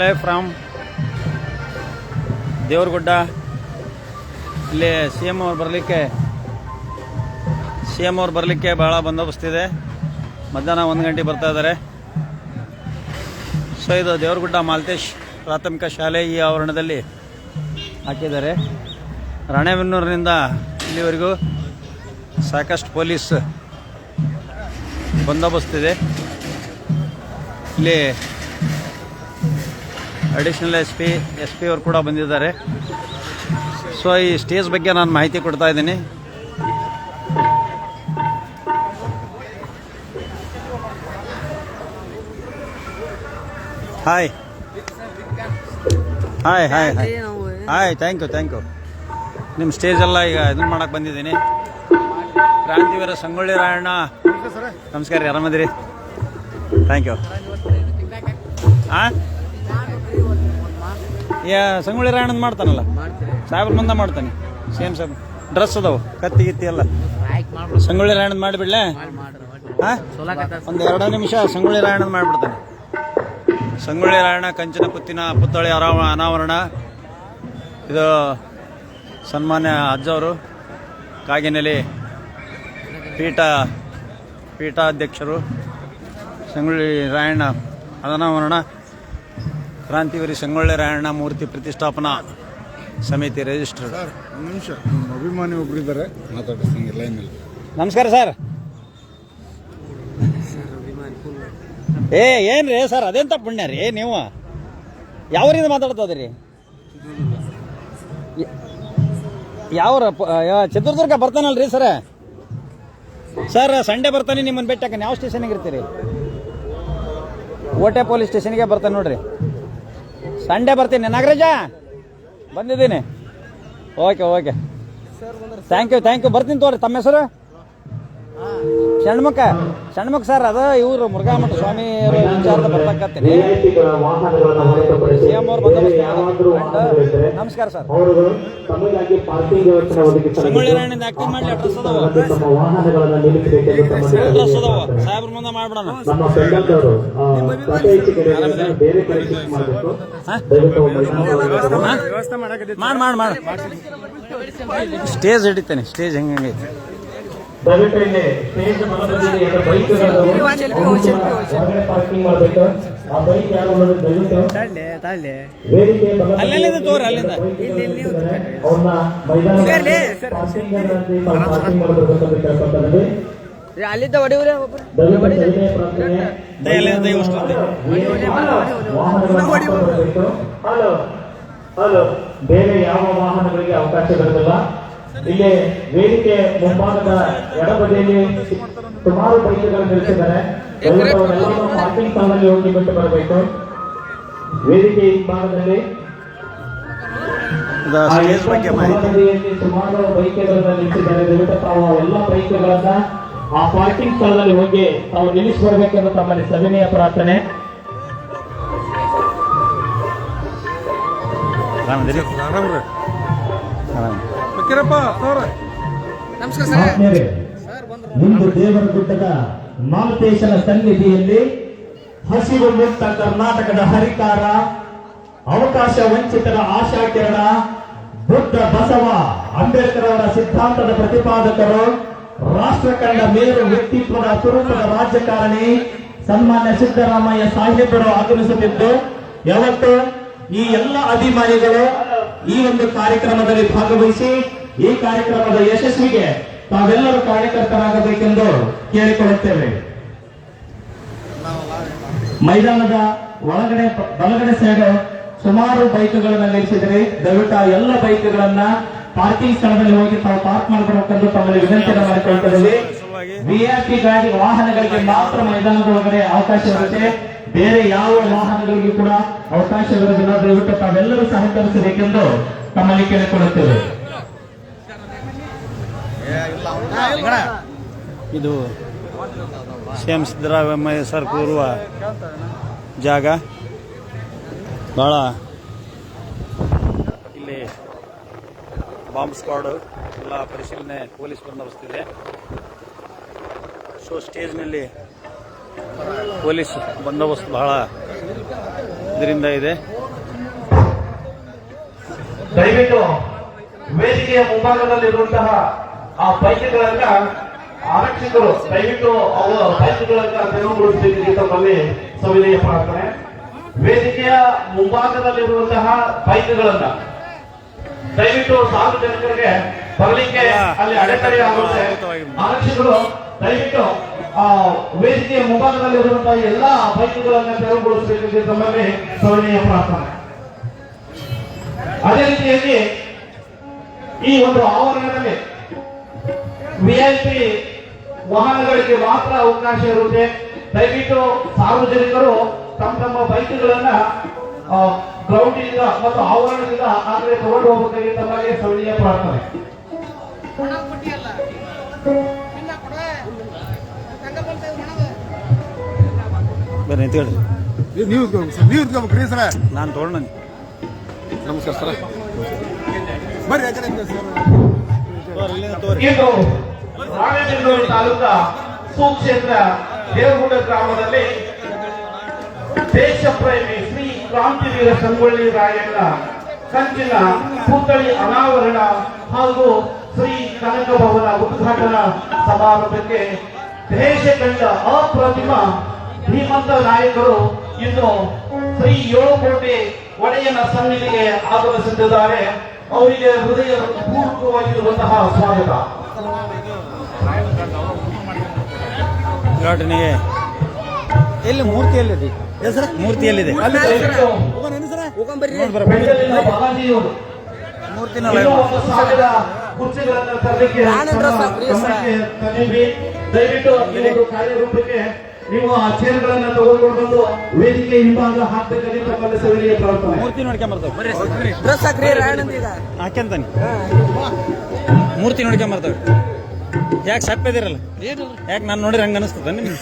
Live from ದೇವ್ರಗುಡ್ಡ ಇಲ್ಲಿ C M ಅವ್ರು ಬರಲಿಕ್ಕೆ ಸಿ ಎಂ ಅವ್ರು ಬರಲಿಕ್ಕೆ ಭಾಳ ಬಂದೋಬಸ್ತ್ ಇದೆ. ಮಧ್ಯಾಹ್ನ ಒಂದು ಗಂಟೆ ಬರ್ತಾ ಇದ್ದಾರೆ. ಸೊ ಇದು ದೇವ್ರಗುಡ್ಡ ಮಾಲ್ತೇಶ್ ಪ್ರಾಥಮಿಕ ಶಾಲೆ ಈ ಆವರಣದಲ್ಲಿ ಹಾಕಿದ್ದಾರೆ. ರಾಣೆಬೆನ್ನೂರಿನಿಂದ ಇಲ್ಲಿವರೆಗೂ ಸಾಕಷ್ಟು ಪೊಲೀಸ್ ಬಂದೋಬಸ್ತ್ ಇದೆ. ಇಲ್ಲಿ additional S P S P ಅವರು ಕೂಡ ಬಂದಿದ್ದಾರೆ. ಸೊ ಈ ಸ್ಟೇಜ್ ಬಗ್ಗೆ ನಾನು ಮಾಹಿತಿ ಕೊಡ್ತಾ ಇದ್ದೀನಿ. Hi hi hi hi hi thank you thank you ನಿಮ್ಮ ಸ್ಟೇಜ್ ಎಲ್ಲ ಈಗ ಇದನ್ನ ಮಾಡಕ್ಕೆ ಬಂದಿದ್ದೀನಿ. ಕ್ರಾಂತಿವೀರ ಸಂಗೊಳ್ಳಿ ರಾಯಣ್ಣ. ನಮಸ್ಕಾರ ರೀ ಆರಾಮದಿರಿ? ಥ್ಯಾಂಕ್ ಯು ಹಾಂ ಯಾ, ಸಂಗೊಳ್ಳಿ ರಾಯಣ್ಣ ಮಾಡ್ತಾನಲ್ಲ? ಸಾಹೇಬ್ರ ಮುಂದೆ ಮಾಡ್ತಾನೆ. ಸೇಮ್ ಸಾಹೇಬ್ ಡ್ರೆಸ್ ಅದಾವ, ಕತ್ತಿ, ಗಿತ್ತಿ ಎಲ್ಲ. ಸಂಗೊಳ್ಳಿ ರಾಯಣ್ಣ ಮಾಡಿಬಿಡ್ಲೆ? ಹಾಂ? ಒಂದು ಎರಡು ನಿಮಿಷ ಸಂಗೊಳ್ಳಿ ರಾಯಣ್ಣ ಮಾಡಿಬಿಡ್ತಾನೆ. ಸಂಗೊಳ್ಳಿ ರಾಯಣ್ಣ, ಕಂಚಿನ ಪುತ್ತಿನ ಅರಾವ, ಅನಾವರಣ. ಇದು ಸನ್ಮಾನ್ಯ ಅಜ್ಜವರು. ಕಾಗಿನೆಲೆ ಪೀಠ, ಪೀಠಾಧ್ಯಕ್ಷರು. ಸಂಗೊಳ್ಳಿ ರಾಯಣ್ಣ ಅನಾವರಣ. ಕ್ರಾಂತಿವೀರಿ ಸಂಗೊಳ್ಳಿ ರಾಯಣ್ಣ ಮೂರ್ತಿ ಪ್ರತಿಷ್ಠಾಪನಾ ಸಮಿತಿ ರಿಜಿಸ್ಟರ್ ಸರ್ ಒಂದು ನಿಮಿಷ. ನಮ್ಮ ಅಭಿಮಾನಿ ಒಬ್ರು ಇದ್ದಾರೆ. ಮಾತಾಡ್ತೀನಿ ನಮಸ್ಕಾರ ಸರ್. ಏ ಏನ್ರಿ ಸರ್ ಅದೆಂತ ಪುಣ್ಯ ರೀ ನೀವು? ಯಾವರಿಂದ ಮಾತಾಡ್ತಾ ಇದ್ದೀರಿ ಯಾವ್ರ ಪ- ಯಾ- ಚಿತ್ರದುರ್ಗ ಬರ್ತಾನಲ್ರಿ ಸರ್. ಸರ್ ಸಂಡೇ ಬರ್ತಾನೆ ನಿಮ್ಮನ್ನು ಭೇಟಿ ಯಾವ ಸ್ಟೇಷನ್ಗೆ ಇರ್ತೀರಿ? ಓಟೆ ಪೊಲೀಸ್ ಸ್ಟೇಷನ್ಗೆ ಬರ್ತಾನೆ ನೋಡ್ರಿ. ಸಂಡೇ ಬರ್ತೀನಿ. ನಾಗರಾಜ? ಬಂದಿದ್ದೀನಿ. Okay okay thank you thank you ಬರ್ತೀನಿ ತೋರಿ. ತಮ್ಮ ಹೆಸರು? ಷಣ್ಮುಖ ಷಣ್ಮುಖ ಸರ್ ಅದ ಇವರು ಮುರುಘಾಮಠ ಸ್ವಾಮಿ ವಿಚಾರದ ಬರ್ತಕ್ಕಂತೀನಿ ವಾಹನಗಳನ್ನು ಹೊರತುಪಡಿಸಿ ಸಿಎಂ ಅವ್ರು ಬಂದೋಬಸ್ತ್ ನಮಸ್ಕಾರ ಸರ್. ರಾಯಣ್ಣಿಂದ ಆಕ್ಟಿಂಗ್ ಮಾಡ್ಲಿ ಅಡ್ರೆಸ್ ಅದಾವ. ಅಡ್ರೆಸ್ ಅದಾವ. ಸಾಹೇಬ್ರ ಮುಂದೆ ಮಾಡ್ಬಿಡೋಣ. ಮಾಡಿ ಮಾಡಿ ಮಾಡಿ. ಸ್ಟೇಜ್ ಹಿಡಿತೇನೆ ಸ್ಟೇಜ್ ಹೆಂಗೆ ಹೆಂಗೈತೆ? ದಯವಿಟ್ಟು ಇಲ್ಲಿ ಸ್ಟೇಜ್ ಬಲಬದಿಯಲ್ಲಿ ಎರಡು ಬೈಕ್ಗಳು ಹೊರಗಡೆ ಪಾರ್ಕಿಂಗ್ ಮಾಡಬೇಕು. ಆ ಬೈಕ್ ಯಾರು ದಯವಿಟ್ಟು ವೇದಿಕೆ. ಅವ್ರನ್ನ ಪಾರ್ಕಿಂಗ್ ಮಾಡಬೇಕಂತ ಕೇಳ್ಕೊಳ್ತಾರೆ ಅಲ್ಲಿದ್ದ ಹಲೋ. ಹಲೋ. ಬೇರೆ ಯಾವ ವಾಹನಗಳಿಗೆ ಅವಕಾಶಗಳಿಲ್ಲ ಇಲ್ಲಿ ವೇದಿಕೆ ಮುಂಭಾಗದ ಎಡಬದಿಯಲ್ಲಿ ಸುಮಾರು ಬೈಕ್ಗಳು ನಿಲ್ಲಿಸಿದ್ದಾರೆ. ಪಾರ್ಕಿಂಗ್ ಸ್ಥಳದಲ್ಲಿ ಹೋಗಿ ಬಿಟ್ಟು ಬರಬೇಕು. ವೇದಿಕೆ ಹಿಂಭಾಗದಲ್ಲಿ ಸುಮಾರು ಬೈಕ್ಗಳನ್ನ ನಿಲ್ಲಿಸಿದ್ದಾರೆ. ದಯವಿಟ್ಟು ತಾವು ಎಲ್ಲ ಬೈಕ್ಗಳನ್ನ ಆ ಪಾರ್ಕಿಂಗ್ ಸ್ಥಳದಲ್ಲಿ ಹೋಗಿ ತಾವು ನಿಲ್ಲಿಸಿ ಬರಬೇಕೆಂದು ತಮ್ಮಲ್ಲಿ ಸವಿನಯ ಪ್ರಾರ್ಥನೆ. ಆರಾಮ್ರಿ? ಆರಾಮ ಆತ್ಮೀಯರೇ, ದೇವರ ಗುಡ್ಡದ ಮಾಲತೇಶನ ಸನ್ನಿಧಿಯಲ್ಲಿ ಹಸಿರು ಮುಕ್ತ ಕರ್ನಾಟಕದ ಹರಿಕಾರ ಅವಕಾಶ ವಂಚಿತರ ಆಶಾಕಿರಣ ಬುದ್ಧ ಬಸವ ಅಂಬೇಡ್ಕರ್ ಅವರ ಸಿದ್ಧಾಂತದ ಪ್ರತಿಪಾದಕರು ರಾಷ್ಟ್ರ ಕಂಡ ಮೇರು ವ್ಯಕ್ತಿತ್ವದ ಅಪರೂಪದ ರಾಜಕಾರಣಿ ಸನ್ಮಾನ್ಯ ಸಿದ್ದರಾಮಯ್ಯ ಸಾಹೇಬರು ಆಗಮಿಸುತ್ತಿದ್ದು ಯಾವತ್ತು ಈ ಎಲ್ಲ ಅಭಿಮಾನಿಗಳು ಈ ಒಂದು ಕಾರ್ಯಕ್ರಮದಲ್ಲಿ ಭಾಗವಹಿಸಿ ಈ ಕಾರ್ಯಕ್ರಮದ ಯಶಸ್ವಿಗೆ ತಾವೆಲ್ಲರೂ ಕಾರ್ಯಕರ್ತರಾಗಬೇಕೆಂದು ಕೇಳಿಕೊಳ್ಳುತ್ತೇವೆ. ಮೈದಾನದ ಒಳಗಡೆ ಬಲಗಡೆ ಸೈಡ್ ಸುಮಾರು ಬೈಕ್ಗಳನ್ನ ನಿಲ್ಲಿಸಿದ್ರೆ ದಯವಿಟ್ಟು ಆ ಎಲ್ಲ ಬೈಕ್ಗಳನ್ನ ಪಾರ್ಕಿಂಗ್ ಸ್ಥಳದಲ್ಲಿ ಹೋಗಿ ತಾವು ಪಾರ್ಕ್ ಮಾಡಬೇಕೆಂದು ತಮ್ಮಲ್ಲಿ ವಿನಂತಿಯನ್ನು ಮಾಡಿಕೊಳ್ತಿದ್ದೇವೆ ವಿಐಪಿ ಗಾಡಿ ವಾಹನಗಳಿಗೆ ಮಾತ್ರ ಮೈದಾನದ ಒಳಗಡೆ ಅವಕಾಶ ಇರುತ್ತೆ. ಬೇರೆ ಯಾವ ವಾಹನಗಳಿಗೂ ಕೂಡ ಅವಕಾಶವಿರುವುದಿಲ್ಲ ದಯವಿಟ್ಟು ತಾವೆಲ್ಲರೂ ಸಹಕರಿಸಬೇಕೆಂದು ತಮ್ಮಲ್ಲಿ ಕೇಳಿಕೊಳ್ಳುತ್ತೇವೆ. ಇದು ಸಿ ಎಂ ಸಿದ್ದರಾಮಯ್ಯ ಸರ್ ಕೂರುವ ಜಾಗ. ಭಾಳ ಇಲ್ಲಿ ಬಾಂಬ್ ಸ್ಕ್ವಾಡ್ ಎಲ್ಲ ಪರಿಶೀಲನೆ ಪೊಲೀಸ್ ಬಂದೋಬಸ್ತಿದೆ. ಸೊ ಸ್ಟೇಜ್ನಲ್ಲಿ ಪೊಲೀಸ್ ಬಂದೋಬಸ್ತ್ ಬಹಳ ಇದರಿಂದ ಇದೆ. ದಯವಿಟ್ಟು ವೇದಿಕೆಯ ಮುಂಭಾಗದಲ್ಲಿರುವಂತಹ ಆ ಬೈಕ್ಗಳನ್ನ ಆರಕ್ಷಕರು ದಯವಿಟ್ಟು ಅವರ ಬೈಕ್ಗಳನ್ನ ತೆರವುಗೊಳಿಸಬೇಕಿದೆ ತಮ್ಮಲ್ಲಿ ಸವಿನಯ ಪ್ರಾರ್ಥನೆ. ವೇದಿಕೆಯ ಮುಂಭಾಗದಲ್ಲಿರುವಂತಹ ಬೈಕ್ಗಳನ್ನ ದಯವಿಟ್ಟು ಸಾರ್ವಜನಿಕರಿಗೆ ಬರಲಿಕ್ಕೆ ಅಲ್ಲಿ ಅಡೆತಡೆ ಆಗುತ್ತೆ. ಆರಕ್ಷಕರು ದಯವಿಟ್ಟು ಆ ವೇದಿಕೆಯ ಮುಂಭಾಗದಲ್ಲಿರುವಂತಹ ಎಲ್ಲಾ ಬೈಕ್ಗಳನ್ನ ತೆರವುಗೊಳಿಸಬೇಕೆಂದು ತಮ್ಮಲ್ಲಿ ಸವಿನಯ ಪ್ರಾರ್ಥನೆ. ಅದೇ ರೀತಿಯಲ್ಲಿ ಈ ಒಂದು ಆವರಣದಲ್ಲಿ ವಿಐಪಿ ವಾಹನಗಳಿಗೆ ಮಾತ್ರ ಅವಕಾಶ ಇರುತ್ತೆ. ದಯವಿಟ್ಟು ಸಾರ್ವಜನಿಕರು ತಮ್ಮ ತಮ್ಮ ಬೈಕ್ಗಳನ್ನ ಗ್ರೌಂಡ್ ಇಂದ ಮತ್ತು ಆವರಣದಿಂದ ಆ ತಗೊಂಡು ಹೋಗಬೇಕಾಗಿ ತಮ್ಮಲ್ಲಿ ಸವಿನೀಯ ಪ್ರಾರ್ಥನೆ. ಬರ್ರಿ ನಿಂತ್ಕೊಳ್ಳಿ ನೀವು ಇದ್ಕೋಬೇಕು ಸರ್ ನೀವು ಇದ್ಕೋಬೇಕ್ರಿ ಸರ. ನಾನು ತೊಗೊಂಡು ನಮಸ್ಕಾರ ಸರ. ಬರ್ರಿ ಆ ಕಡೆ ಇಂದ ರಾಣೆಬೆನ್ನೂರು ತಾಲೂಕಾ ಸುಕ್ಷೇತ್ರ ದೇವಗುಡ ಗ್ರಾಮದಲ್ಲಿ ದೇಶ ಪ್ರೇಮಿ ಶ್ರೀ ಕ್ರಾಂತಿವೀರ ಸಂಗೊಳ್ಳಿ ರಾಯಣ್ಣ ಕಂಚಿನ ಪುತ್ಥಳಿ ಅನಾವರಣ ಹಾಗೂ ಶ್ರೀ ಕನಕ ಭವನ ಉದ್ಘಾಟನಾ ಸಮಾರಂಭಕ್ಕೆ ದೇಶ ಕಂಡ ಅಪ್ರತಿಮ ಧೀಮಂತ ನಾಯಕರು ಇಂದು ಶ್ರೀ ಏಳುಕೋಟೆ ಒಡೆಯನ ಸನ್ನಿಧಿಗೆ ಆಗಮಿಸುತ್ತಿದ್ದಾರೆ. ಅವರಿಗೆ ಹೃದಯ ಪೂರ್ವಕವಾಗಿರುವಂತಹ ಸ್ವಾಗತ. ಉದ್ಘಾಟನೆಗೆ ಎಲ್ಲಿ ಮೂರ್ತಿಯಲ್ಲಿದೆ? ಎಲ್ಲಿದೆ ಮೂರ್ತಿಯಲ್ಲಿದೆ. ಮೂರ್ತಿನ ಇನ್ನೂ ಕುರ್ಚಿಗಳನ್ನು ತರಲಿಕ್ಕೆ ದಯವಿಟ್ಟು ಕಾರ್ಯರೂಪಕ್ಕೆ ನೀವು ಆ ಚೇರ್ಗಳನ್ನ ತೆಗೆದುಕೊಂಡು ಬಂದು ವೇದಿಕೆ ಹಿಂಭಾಗ ತಮ್ಮಲ್ಲಿ ಪ್ರಾರ್ಥನೆ. ಮೂರ್ತಿ ಹಾಕ್ಯಂತಾನೆ ಮೂರ್ತಿ ನೋಡ್ಕೊಂಬರ್ತವೆ ಯಾಕೆ ಸಪ್ಪದಿರಲ್ಲ ಯಾಕೆ ನಾನು ನೋಡಿದ್ರೆ ಹಂಗ ಅನಿಸ್ತದ ನಿಮ್ಗೆ?